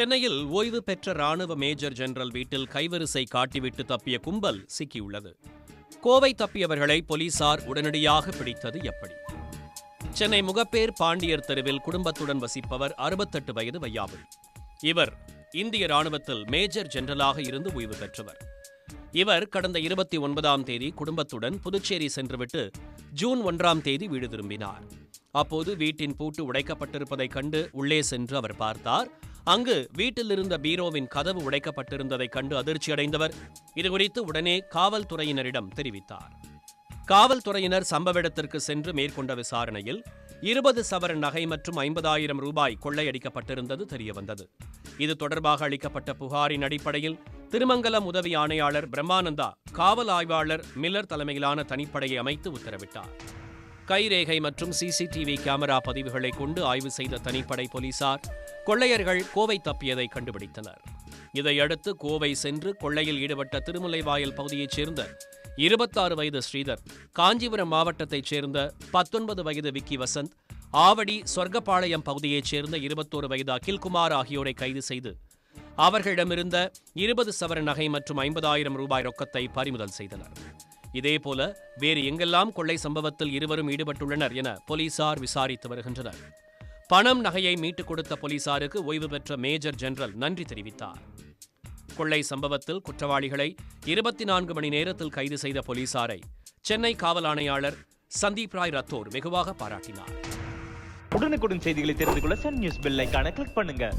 சென்னையில் ஓய்வு பெற்ற ராணுவ மேஜர் ஜெனரல் வீட்டில் கைவரிசை காட்டிவிட்டு தப்பிய கும்பல் சிக்கியுள்ளது. கோவை தப்பியவர்களை போலீசார் உடனடியாக பிடித்தது எப்படி? சென்னை முகப்பேர் பாண்டியர் தெருவில் குடும்பத்துடன் வசிப்பவர் அறுபத்தெட்டு வயது வையாபுரி. இவர் இந்திய ராணுவத்தில் மேஜர் ஜெனரலாக இருந்து ஓய்வு பெற்றவர். இவர் கடந்த இருபத்தி ஒன்பதாம் தேதி குடும்பத்துடன் புதுச்சேரி சென்றுவிட்டு ஜூன் ஒன்றாம் தேதி வீடு திரும்பினார். அப்போது வீட்டின் பூட்டு உடைக்கப்பட்டிருப்பதைக் கண்டு உள்ளே சென்று அவர் பார்த்தார் அங்கு வீட்டில் இருந்த பீரோவின் கதவு உடைக்கப்பட்டிருந்ததைக் கண்டு அதிர்ச்சியடைந்தவர். இதுகுறித்து உடனே காவல்துறையினரிடம் தெரிவித்தார். காவல்துறையினர் சம்பவ இடத்திற்கு சென்று மேற்கொண்ட விசாரணையில் இருபது சவரன் நகை மற்றும் ஐம்பதாயிரம் ரூபாய் கொள்ளையடிக்கப்பட்டிருந்தது தெரியவந்தது. இது தொடர்பாக அளிக்கப்பட்ட புகாரின் அடிப்படையில் திருமங்கலம் உதவி ஆணையாளர் பிரம்மானந்தா காவல் ஆய்வாளர் மில்லர் தலைமையிலான தனிப்படையை அமைத்து உத்தரவிட்டார். கைரேகை மற்றும் சிசிடிவி கேமரா பதிவுகளை கொண்டு ஆய்வு செய்த தனிப்படை போலீசார் கொள்ளையர்கள் கோவை தப்பியதை கண்டுபிடித்தனர். இதையடுத்து கோவை சென்று கொள்ளையில் ஈடுபட்ட திருமுல்லைவாயல் பகுதியைச் சேர்ந்த இருபத்தாறு வயது ஸ்ரீதர் காஞ்சிபுரம் மாவட்டத்தைச் சேர்ந்த பத்தொன்பது வயது விக்கி வசந்த் ஆவடி சொர்க்கப்பாளையம் பகுதியைச் சேர்ந்த இருபத்தோரு வயது அகில்குமார் ஆகியோரை கைது செய்து அவர்களிடமிருந்த இருபது சவர நகை மற்றும் ஐம்பதாயிரம் ரூபாய் ரொக்கத்தை பறிமுதல் செய்தனர். இதேபோல வேறு எங்கெல்லாம் கொள்ளை சம்பவத்தில் இருவரும் ஈடுபட்டுள்ளனர் என போலீசார் விசாரித்து வருகின்றனர். பணம் நகையை மீட்டுக் கொடுத்த போலீசாருக்கு ஓய்வு பெற்ற மேஜர் ஜெனரல் நன்றி தெரிவித்தார். கொள்ளை சம்பவத்தில் குற்றவாளிகளை இருபத்தி நான்கு மணி நேரத்தில் கைது செய்த போலீசாரை சென்னை காவல் ஆணையாளர் சந்தீப் ராய் ரத்தோர் வெகுவாக பாராட்டினார். உடனுக்குடன் செய்திகளை தெரிந்து கொள்ள சன் நியூஸ் பெல் கிளிக் பண்ணுங்க.